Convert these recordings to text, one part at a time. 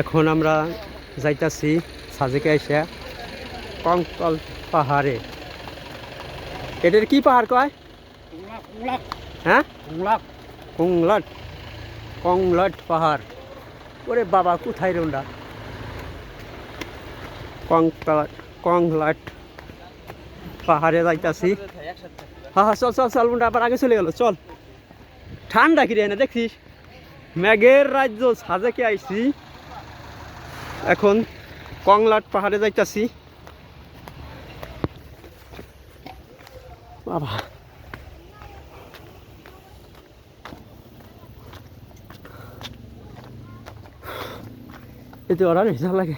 এখন আমরা যাইতাছি সাজেকে এসে কঙ্কল পাহাড়ে। এটার কি পাহাড় কয়? হ্যাঁ? কংলট। কংলট পাহাড়। ওরে বাবা, কোথায় রোন্ডা কংকলট কংলট পাহাড়ে যাইতাছি। হ্যাঁ হ্যাঁ চল চল চল মুন্ডা আবার আগে চলে গেল, চল। ঠান্ডা কি রে না দেখছিস মেঘের রাজ্য সাজেকে আইছি। এখন কংলাট পাহাড়ে যাইতাছি। বাবা। এতে ওরা নেশা লাগে।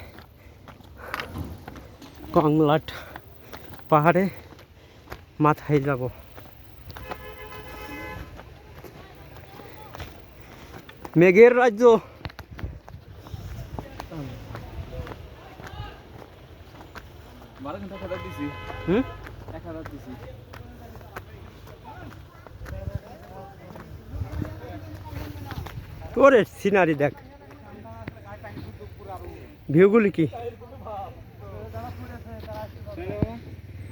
কংলাট পাহাড়ে মাথায় যাব। মেঘের রাজ্য। দিছি। হুম? দিছি। সিনারি দেখ। ভিউগুলি কি?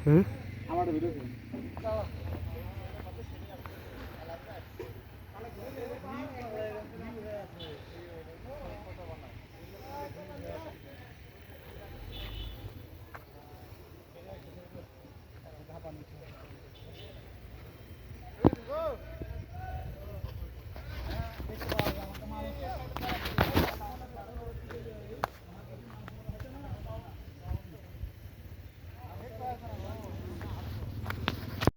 হুম? আমার ভিডিও